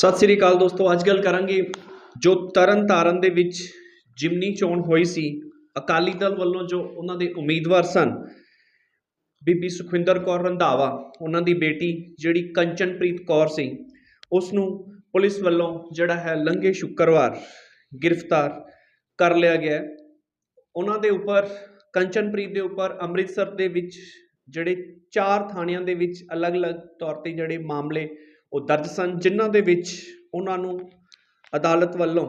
ਸਤਿ ਸ੍ਰੀ ਅਕਾਲ ਦੋਸਤੋ, ਅੱਜ ਗੱਲ ਕਰਾਂਗੇ ਜੋ ਤਰਨ ਤਾਰਨ ਦੇ ਵਿੱਚ ਜਿਮਨੀ ਚੋਣ ਹੋਈ ਸੀ, ਅਕਾਲੀ ਦਲ ਵੱਲੋਂ ਜੋ ਉਹਨਾਂ ਦੇ ਉਮੀਦਵਾਰ ਸਨ, ਬੀਬੀ ਸੁਖਵਿੰਦਰ ਕੌਰ ਰੰਧਾਵਾ, ਉਹਨਾਂ ਦੀ ਬੇਟੀ ਜਿਹੜੀ ਕੰਚਨਪ੍ਰੀਤ ਕੌਰ ਸੀ ਉਸ ਨੂੰ ਪੁਲਿਸ ਵੱਲੋਂ ਜਿਹੜਾ ਹੈ ਲੰਘੇ ਸ਼ੁੱਕਰਵਾਰ ਗ੍ਰਿਫਤਾਰ ਕਰ ਲਿਆ ਗਿਆ ਉਹਨਾਂ ਦੇ ਉੱਪਰ, ਕੰਚਨਪ੍ਰੀਤ ਦੇ ਉੱਪਰ ਅੰਮ੍ਰਿਤਸਰ ਦੇ ਵਿੱਚ ਜਿਹੜੇ ਚਾਰ ਥਾਣਿਆਂ ਦੇ ਵਿੱਚ ਅਲੱਗ-ਅਲੱਗ ਤੌਰ ਤੇ ਜਿਹੜੇ ਮਾਮਲੇ ਉਹ ਦਰਜ ਸਨ, ਜਿਨ੍ਹਾਂ ਦੇ ਵਿੱਚ ਉਹਨਾਂ ਨੂੰ ਅਦਾਲਤ ਵੱਲੋਂ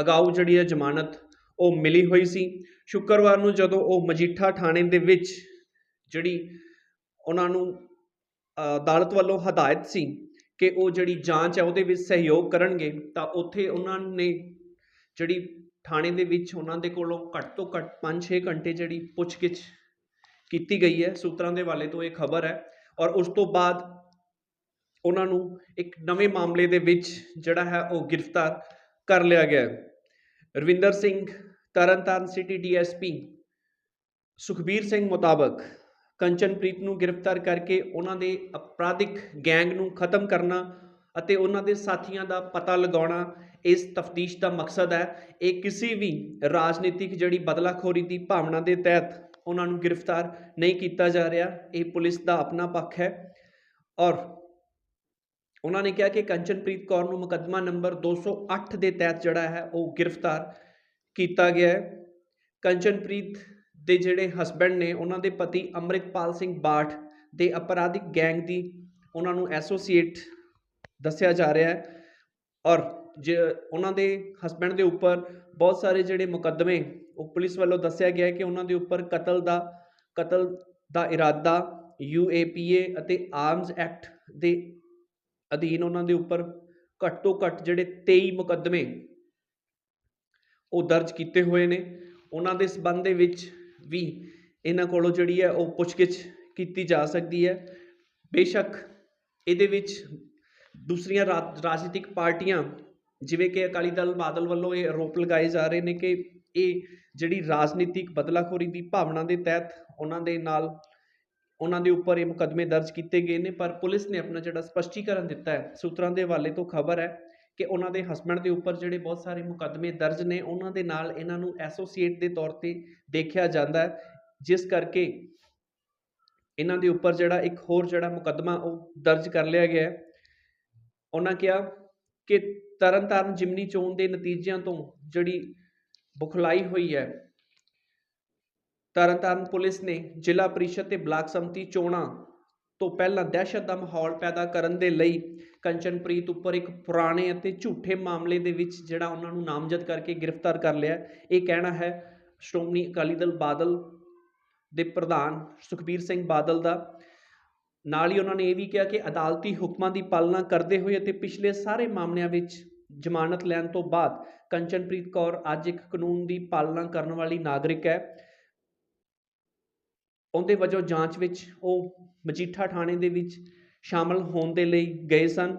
ਅਗਾਊ ਜਿਹੜੀ ਹੈ ਜ਼ਮਾਨਤ ਉਹ ਮਿਲੀ ਹੋਈ ਸੀ। ਸ਼ੁੱਕਰਵਾਰ ਨੂੰ ਜਦੋਂ ਉਹ ਮਜੀਠਾ ਥਾਣੇ ਦੇ ਵਿੱਚ ਜਿਹੜੀ ਉਹਨਾਂ ਨੂੰ ਅਦਾਲਤ ਵੱਲੋਂ ਹਦਾਇਤ ਸੀ ਕਿ ਉਹ ਜਿਹੜੀ ਜਾਂਚ ਹੈ ਉਹਦੇ ਵਿੱਚ ਸਹਿਯੋਗ ਕਰਨਗੇ, ਤਾਂ ਉੱਥੇ ਉਹਨਾਂ ਨੇ ਜਿਹੜੀ ਥਾਣੇ ਦੇ ਵਿੱਚ ਉਹਨਾਂ ਦੇ ਕੋਲੋਂ ਘੱਟ ਤੋਂ ਘੱਟ 5-6 ਘੰਟੇ ਜਿਹੜੀ ਪੁੱਛਗਿੱਛ ਕੀਤੀ ਗਈ ਹੈ। ਸੂਤਰਾਂ ਦੇ ਵਾਲੇ ਤੋਂ ਇਹ ਖਬਰ ਹੈ ਔਰ ਉਸ ਤੋਂ ਬਾਅਦ ਉਹਨਾਂ ਨੂੰ ਇੱਕ ਨਵੇਂ ਮਾਮਲੇ ਦੇ ਵਿੱਚ ਜਿਹੜਾ ਹੈ ਉਹ ਗ੍ਰਿਫਤਾਰ ਕਰ ਲਿਆ ਗਿਆ ਰਵਿੰਦਰ ਸਿੰਘ, ਤਰਨਤਾਰਨ ਸਿਟੀ ਡੀਐਸਪੀ, ਸੁਖਬੀਰ ਸਿੰਘ ਮੁਤਾਬਕ ਕੰਚਨਪ੍ਰੀਤ ਨੂੰ ਗ੍ਰਿਫਤਾਰ ਕਰਕੇ ਉਹਨਾਂ ਦੇ ਅਪਰਾਧਿਕ ਗੈਂਗ ਨੂੰ ਖਤਮ ਕਰਨਾ ਅਤੇ ਉਹਨਾਂ ਦੇ ਸਾਥੀਆਂ ਦਾ ਪਤਾ ਲਗਾਉਣਾ ਇਸ ਤਫਤੀਸ਼ ਦਾ ਮਕਸਦ ਹੈ। ਇਹ ਕਿਸੇ ਵੀ ਰਾਜਨੀਤਿਕ ਜਿਹੜੀ ਬਦਲਾਖੋਰੀ ਦੀ ਭਾਵਨਾ ਦੇ ਤਹਿਤ ਉਹਨਾਂ ਨੂੰ ਗ੍ਰਿਫਤਾਰ ਨਹੀਂ ਕੀਤਾ ਜਾ ਰਿਹਾ। ਇਹ ਪੁਲਿਸ ਦਾ ਆਪਣਾ ਪੱਖ ਹੈ ਔਰ ਉਹਨਾਂ ਨੇ ਕਿਹਾ ਕਿ ਕੰਚਨਪ੍ਰੀਤ ਕੌਰ ਨੂੰ ਮੁਕੱਦਮਾ ਨੰਬਰ 208 ਦੇ ਤਹਿਤ ਜਿਹੜਾ ਹੈ, ਉਹ ਗ੍ਰਿਫਤਾਰ ਕੀਤਾ ਗਿਆ ਹੈ। ਕੰਚਨਪ੍ਰੀਤ ਦੇ ਜਿਹੜੇ ਹਸਬੰਡ ਨੇ, ਉਹਨਾਂ ਦੇ ਪਤੀ ਅੰਮ੍ਰਿਤਪਾਲ ਸਿੰਘ ਬਾਠ ਦੇ ਅਪਰਾਧਿਕ ਗੈਂਗ ਦੀ ਉਹਨਾਂ ਨੂੰ ਐਸੋਸੀਏਟ ਦੱਸਿਆ ਜਾ ਰਿਹਾ ਹੈ। ਔਰ ਜੇ ਉਹਨਾਂ ਦੇ ਹਸਬੰਡ ਦੇ ਉੱਪਰ ਬਹੁਤ ਸਾਰੇ ਜਿਹੜੇ ਮੁਕੱਦਮੇ, ਉਹ ਪੁਲਿਸ ਵੱਲੋਂ ਦੱਸਿਆ ਗਿਆ ਹੈ ਕਿ ਉਹਨਾਂ ਦੇ ਉੱਪਰ ਕਤਲ ਦਾ ਕਤਲ ਦਾ ਇਰਾਦਾ ਯੂਏਪੀਏ ਅਤੇ ਆਰਮਸ ਐਕਟ ਦੇ ਅਧੀਨ ਉਹਨਾਂ ਦੇ ਉੱਪਰ ਘੱਟ ਤੋਂ ਘੱਟ ਜਿਹੜੇ 23 ਮੁਕੱਦਮੇ ਉਹ ਦਰਜ ਕੀਤੇ ਹੋਏ ਨੇ। ਉਹਨਾਂ ਦੇ ਸਬੰਧ ਦੇ ਵਿੱਚ ਵੀ ਇਹਨਾਂ ਕੋਲੋਂ ਜਿਹੜੀ ਹੈ ਉਹ ਪੁੱਛਗਿੱਛ ਕੀਤੀ ਜਾ ਸਕਦੀ ਹੈ। ਬੇਸ਼ੱਕ ਇਹਦੇ ਵਿੱਚ ਦੂਸਰੀਆਂ ਰਾ- ਰਾਜਨੀਤਿਕ ਪਾਰਟੀਆਂ ਜਿਵੇਂ ਕਿ ਅਕਾਲੀ ਦਲ, ਬਾਦਲ ਵੱਲੋਂ ਇਹ ਆਰੋਪ ਲਗਾਏ ਜਾ ਰਹੇ ਨੇ ਕਿ ਇਹ ਜਿਹੜੀ ਰਾਜਨੀਤਿਕ ਬਦਲਾਖੋਰੀ ਦੀ ਭਾਵਨਾ ਦੇ ਤਹਿਤ ਉਹਨਾਂ ਦੇ ਨਾਲ ਉਹਨਾਂ ਦੇ ਉੱਪਰ ਇਹ ਮੁਕੱਦਮੇ ਦਰਜ ਕੀਤੇ ਗਏ ਨੇ, ਪਰ ਪੁਲਿਸ ਨੇ ਆਪਣਾ ਜਿਹੜਾ ਸਪਸ਼ਟੀਕਰਨ ਦਿੱਤਾ ਹੈ, ਸੂਤਰਾਂ ਦੇ ਹਵਾਲੇ ਤੋਂ ਖਬਰ ਹੈ ਕਿ ਉਹਨਾਂ ਦੇ ਹਸਬੰਡ ਦੇ ਉੱਪਰ ਜਿਹੜੇ ਬਹੁਤ ਸਾਰੇ ਮੁਕੱਦਮੇ ਦਰਜ ਨੇ, ਉਹਨਾਂ ਦੇ ਨਾਲ ਇਹਨਾਂ ਨੂੰ ਐਸੋਸੀਏਟ ਦੇ ਤੌਰ ਤੇ ਦੇਖਿਆ ਜਾਂਦਾ ਹੈ, ਜਿਸ ਕਰਕੇ ਇਹਨਾਂ ਦੇ ਉੱਪਰ ਜਿਹੜਾ ਇੱਕ ਹੋਰ ਜਿਹੜਾ ਮੁਕੱਦਮਾ ਉਹ ਦਰਜ ਕਰ ਲਿਆ ਗਿਆ ਹੈ। ਉਹਨਾਂ ਕਿਹਾ ਕਿ ਤਰਨਤਾਰਨ ਜਿਮਨੀ ਚੋਣ ਦੇ ਨਤੀਜਿਆਂ ਤੋਂ ਜਿਹੜੀ ਬੁਖਲਾਈ ਹੋਈ ਹੈ ਤਰਨਤਾਰਨ ਪੁਲਿਸ ਨੇ ਜ਼ਿਲ੍ਹਾ ਪ੍ਰੀਸ਼ਦ ਤੇ ਬਲਾਕ ਸੰਮਤੀ ਚੋਣਾਂ ਤੋਂ ਪਹਿਲਾਂ ਦਹਿਸ਼ਤ ਦਾ ਮਾਹੌਲ ਪੈਦਾ ਕਰਨ ਦੇ ਲਈ ਕੰਚਨਪ੍ਰੀਤ ਉੱਪਰ ਇੱਕ ਪੁਰਾਣੇ ਅਤੇ ਝੂਠੇ ਮਾਮਲੇ ਦੇ ਵਿੱਚ ਜਿਹੜਾ ਉਹਨਾਂ ਨੂੰ ਨਾਮਜ਼ਦ ਕਰਕੇ ਗ੍ਰਿਫਤਾਰ ਕਰ ਲਿਆ ਇਹ ਕਹਿਣਾ ਹੈ, ਸ਼੍ਰੋਮਣੀ ਅਕਾਲੀ ਦਲ ਬਾਦਲ ਦੇ ਪ੍ਰਧਾਨ ਸੁਖਬੀਰ ਸਿੰਘ ਬਾਦਲ ਦਾ। ਨਾਲ ਹੀ ਉਹਨਾਂ ਨੇ ਇਹ ਵੀ ਕਿਹਾ ਕਿ ਅਦਾਲਤੀ ਹੁਕਮਾਂ ਦੀ ਪਾਲਣਾ ਕਰਦੇ ਹੋਏ ਅਤੇ ਪਿਛਲੇ ਸਾਰੇ ਮਾਮਲਿਆਂ ਵਿੱਚ ਜ਼ਮਾਨਤ ਲੈਣ ਤੋਂ ਬਾਅਦ ਕੰਚਨਪ੍ਰੀਤ ਕੌਰ ਅੱਜ ਇੱਕ ਕਾਨੂੰਨ ਦੀ ਪਾਲਣਾ ਕਰਨ ਵਾਲੀ ਨਾਗਰਿਕ ਹੈ। ਉਹਦੇ ਵਜੋਂ ਜਾਂਚ ਵਿੱਚ ਉਹ ਮਜੀਠਾ ਥਾਣੇ ਦੇ ਵਿੱਚ ਸ਼ਾਮਲ ਹੋਣ ਦੇ ਲਈ ਗਏ ਸਨ।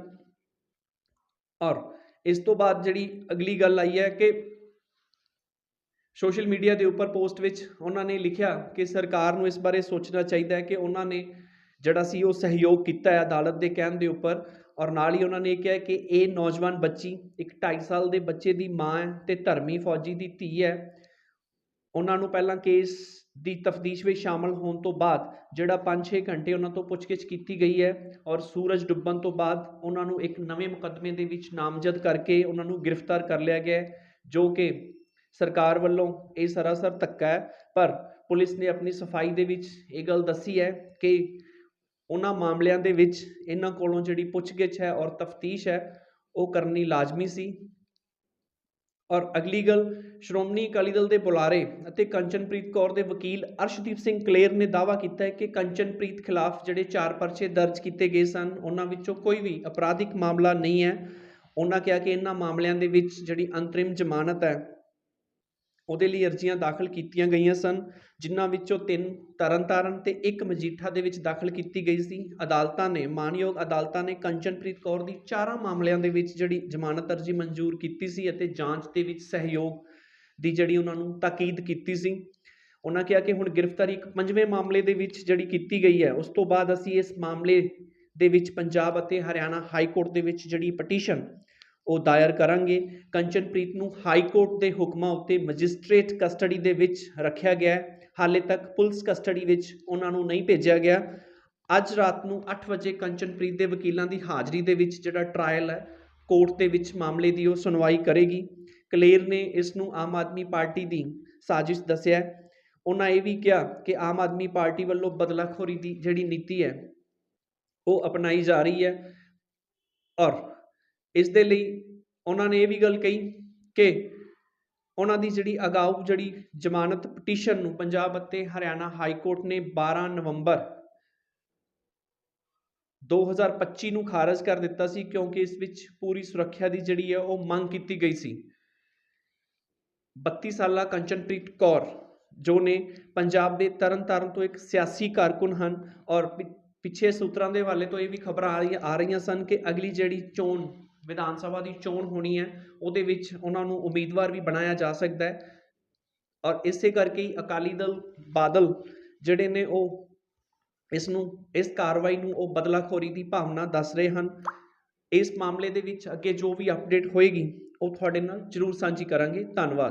ਔਰ ਇਸ ਤੋਂ ਬਾਅਦ ਜਿਹੜੀ ਅਗਲੀ ਗੱਲ ਆਈ ਹੈ ਕਿ ਸੋਸ਼ਲ ਮੀਡੀਆ ਦੇ ਉੱਪਰ ਪੋਸਟ ਵਿੱਚ ਉਹਨਾਂ ਨੇ ਲਿਖਿਆ ਕਿ ਸਰਕਾਰ ਨੂੰ ਇਸ ਬਾਰੇ ਸੋਚਣਾ ਚਾਹੀਦਾ ਹੈ ਕਿ ਉਹਨਾਂ ਨੇ ਜਿਹੜਾ ਸੀ ਉਹ ਸਹਿਯੋਗ ਕੀਤਾ ਹੈ ਅਦਾਲਤ ਦੇ ਕਹਿਣ ਦੇ ਉੱਪਰ। ਔਰ ਨਾਲ ਹੀ ਉਹਨਾਂ ਨੇ ਇਹ ਕਿਹਾ ਕਿ ਇਹ ਨੌਜਵਾਨ ਬੱਚੀ ਇੱਕ 2.5 ਸਾਲ ਦੇ ਬੱਚੇ ਦੀ ਮਾਂ ਹੈ ਤੇ ਧਰਮੀ ਫੌਜੀ ਦੀ ਧੀ ਹੈ। ਉਹਨਾਂ ਨੂੰ ਪਹਿਲਾਂ ਕੇਸ ਦੀ ਤਫਤੀਸ਼ ਵਿੱਚ ਸ਼ਾਮਲ ਹੋਣ ਤੋਂ ਬਾਅਦ ਜਿਹੜਾ 5-6 ਘੰਟੇ ਉਹਨਾਂ ਤੋਂ ਪੁੱਛਗਿੱਛ ਕੀਤੀ ਗਈ ਹੈ ਔਰ ਸੂਰਜ ਡੁੱਬਣ ਤੋਂ ਬਾਅਦ ਉਹਨਾਂ ਨੂੰ ਇੱਕ ਨਵੇਂ ਮੁਕੱਦਮੇ ਦੇ ਵਿੱਚ ਨਾਮਜ਼ਦ ਕਰਕੇ ਉਹਨਾਂ ਨੂੰ ਗ੍ਰਿਫਤਾਰ ਕਰ ਲਿਆ ਗਿਆ ਹੈ, ਜੋ ਕਿ ਸਰਕਾਰ ਵੱਲੋਂ ਇਹ ਸਰਾਸਰ ਧੱਕਾ ਹੈ, ਪਰ ਪੁਲਿਸ ਨੇ ਆਪਣੀ ਸਫ਼ਾਈ ਦੇ ਵਿੱਚ ਇਹ ਗੱਲ ਦੱਸੀ ਹੈ ਕਿ ਉਹਨਾਂ ਮਾਮਲਿਆਂ ਦੇ ਵਿੱਚ ਇਹਨਾਂ ਕੋਲੋਂ ਜਿਹੜੀ ਪੁੱਛਗਿੱਛ ਹੈ ਔਰ ਤਫਤੀਸ਼ ਹੈ, ਉਹ ਕਰਨੀ ਲਾਜ਼ਮੀ ਸੀ। ਔਰ ਅਗਲੀ ਗੱਲ, ਸ਼੍ਰੋਮਣੀ ਅਕਾਲੀ ਦਲ ਦੇ ਬੁਲਾਰੇ ਅਤੇ ਕੰਚਨਪ੍ਰੀਤ ਕੌਰ ਦੇ ਵਕੀਲ ਅਰਸ਼ਦੀਪ ਸਿੰਘ ਕਲੇਰ ਨੇ ਦਾਅਵਾ ਕੀਤਾ ਹੈ ਕਿ ਕੰਚਨਪ੍ਰੀਤ ਖਿਲਾਫ ਜਿਹੜੇ ਚਾਰ ਪਰਚੇ ਦਰਜ ਕੀਤੇ ਗਏ ਸਨ, ਉਹਨਾਂ ਵਿੱਚੋਂ ਕੋਈ ਵੀ ਅਪਰਾਧਿਕ ਮਾਮਲਾ ਨਹੀਂ ਹੈ। ਉਹਨਾਂ ਕਿਹਾ ਕਿ ਇਹਨਾਂ ਮਾਮਲਿਆਂ ਦੇ ਵਿੱਚ ਜਿਹੜੀ ਅੰਤਰਿਮ ਜ਼ਮਾਨਤ ਹੈ ਉਹਦੇ ਲਈ ਅਰਜ਼ੀਆਂ ਦਾਖਲ ਕੀਤੀਆਂ ਗਈਆਂ ਸਨ, ਜਿਨ੍ਹਾਂ ਵਿੱਚੋਂ ਤਿੰਨ ਤਰਨਤਾਰਨ ਤੇ ਇੱਕ ਮਜੀਠਾ ਦੇ ਵਿੱਚ ਦਾਖਲ ਕੀਤੀ ਗਈ ਸੀ। ਅਦਾਲਤਾਂ ਨੇ, ਮਾਨਯੋਗ ਅਦਾਲਤਾਂ ਨੇ ਕੰਚਨਪ੍ਰੀਤ ਕੌਰ ਦੀ ਚਾਰਾਂ ਮਾਮਲਿਆਂ ਦੇ ਵਿੱਚ ਜਿਹੜੀ ਜ਼ਮਾਨਤ ਅਰਜ਼ੀ ਮਨਜ਼ੂਰ ਕੀਤੀ ਸੀ ਅਤੇ ਜਾਂਚ ਦੇ ਵਿੱਚ ਸਹਿਯੋਗ ਦੀ ਜਿਹੜੀ ਉਹਨਾਂ ਨੂੰ ਤਾਕੀਦ ਕੀਤੀ ਸੀ। ਉਹਨਾਂ ਕਿਹਾ ਕਿ ਹੁਣ ਗ੍ਰਿਫਤਾਰੀ ਇੱਕ ਪੰਜਵੇਂ ਮਾਮਲੇ ਦੇ ਵਿੱਚ ਜਿਹੜੀ ਕੀਤੀ ਗਈ ਹੈ, ਉਸ ਤੋਂ ਬਾਅਦ ਅਸੀਂ ਇਸ ਮਾਮਲੇ ਦੇ ਵਿੱਚ ਪੰਜਾਬ ਅਤੇ ਹਰਿਆਣਾ ਹਾਈ ਕੋਰਟ ਦੇ ਵਿੱਚ ਜਿਹੜੀ ਪਟੀਸ਼ਨ ਉਹ ਦਾਇਰ ਕਰਾਂਗੇ। ਕੰਚਨਪ੍ਰੀਤ ਨੂੰ ਹਾਈ ਕੋਰਟ ਦੇ ਹੁਕਮਾਂ ਉੱਤੇ ਮੈਜਿਸਟ੍ਰੇਟ ਕਸਟਡੀ ਦੇ ਵਿੱਚ ਰੱਖਿਆ ਗਿਆ ਹਾਲੇ ਤੱਕ ਪੁਲਿਸ ਕਸਟਡੀ ਵਿੱਚ ਉਹਨਾਂ ਨੂੰ ਨਹੀਂ ਭੇਜਿਆ ਗਿਆ। ਅੱਜ ਰਾਤ ਨੂੰ 8 ਵਜੇ ਕੰਚਨਪ੍ਰੀਤ ਦੇ ਵਕੀਲਾਂ ਦੀ ਹਾਜ਼ਰੀ ਦੇ ਵਿੱਚ ਜਿਹੜਾ ਟਰਾਇਲ ਹੈ, ਕੋਰਟ ਦੇ ਵਿੱਚ ਮਾਮਲੇ ਦੀ ਉਹ ਸੁਣਵਾਈ ਕਰੇਗੀ। ਕਲੇਰ ਨੇ ਇਸ ਨੂੰ ਆਮ ਆਦਮੀ ਪਾਰਟੀ ਦੀ ਸਾਜ਼ਿਸ਼ ਦੱਸਿਆ ਉਹਨਾਂ ਇਹ ਵੀ ਕਿਹਾ ਕਿ ਆਮ ਆਦਮੀ ਪਾਰਟੀ ਵੱਲੋਂ ਬਦਲਾਖੋਰੀ ਦੀ ਜਿਹੜੀ ਨੀਤੀ ਹੈ, ਉਹ ਅਪਣਾਈ ਜਾ ਰਹੀ ਹੈ ਔਰ ਇਸ ਦੇ ਲਈ ਉਹਨਾਂ ਨੇ ਇਹ ਵੀ ਗੱਲ ਕਹੀ ਕਿ ਉਹਨਾਂ ਦੀ ਜਿਹੜੀ ਅਗਾਊ ਜਿਹੜੀ ਜ਼ਮਾਨਤ ਪਟੀਸ਼ਨ ਨੂੰ ਪੰਜਾਬ ਅਤੇ ਹਰਿਆਣਾ ਹਾਈ ਕੋਰਟ ਨੇ 12 ਨਵੰਬਰ 2025 ਨੂੰ ਖਾਰਜ ਕਰ ਦਿੱਤਾ ਸੀ ਕਿਉਂਕਿ ਇਸ ਵਿੱਚ ਪੂਰੀ ਸੁਰੱਖਿਆ ਦੀ ਜਿਹੜੀ ਹੈ ਉਹ ਮੰਗ ਕੀਤੀ ਗਈ ਸੀ। 32 ਸਾਲਾ ਕੰਚਨਪ੍ਰੀਤ ਕੌਰ, ਜੋ ਨੇ ਪੰਜਾਬ ਦੇ ਤਰਨਤਾਰਨ ਤੋਂ ਇੱਕ ਸਿਆਸੀ ਕਾਰਕੁਨ ਹਨ ਔਰ ਪਿੱਛੇ ਸੂਤਰਾਂ ਦੇ ਹਵਾਲੇ ਤੋਂ ਇਹ ਵੀ ਖਬਰਾਂ ਆ ਰਹੀਆਂ ਆ ਰਹੀਆਂ ਸਨ ਕਿ ਅਗਲੀ ਜਿਹੜੀ ਚੋਣ ਵਿਧਾਨ ਸਭਾ ਦੀ ਚੋਣ ਹੋਣੀ ਹੈ, ਉਹਦੇ ਵਿੱਚ ਉਹਨਾਂ ਨੂੰ ਉਮੀਦਵਾਰ ਵੀ ਬਣਾਇਆ ਜਾ ਸਕਦਾ ਹੈ। ਔਰ ਇਸੇ ਕਰਕੇ ਹੀ ਅਕਾਲੀ ਦਲ ਬਾਦਲ ਜਿਹੜੇ ਨੇ ਉਹ ਇਸ ਨੂੰ, ਇਸ ਕਾਰਵਾਈ ਨੂੰ ਉਹ ਬਦਲਾਖੋਰੀ ਦੀ ਭਾਵਨਾ ਦੱਸ ਰਹੇ ਹਨ। ਇਸ ਮਾਮਲੇ ਦੇ ਵਿੱਚ ਅੱਗੇ ਜੋ ਵੀ ਅਪਡੇਟ ਹੋਏਗੀ, ਉਹ ਤੁਹਾਡੇ ਨਾਲ ਜ਼ਰੂਰ ਸਾਂਝੀ ਕਰਾਂਗੇ। ਧੰਨਵਾਦ।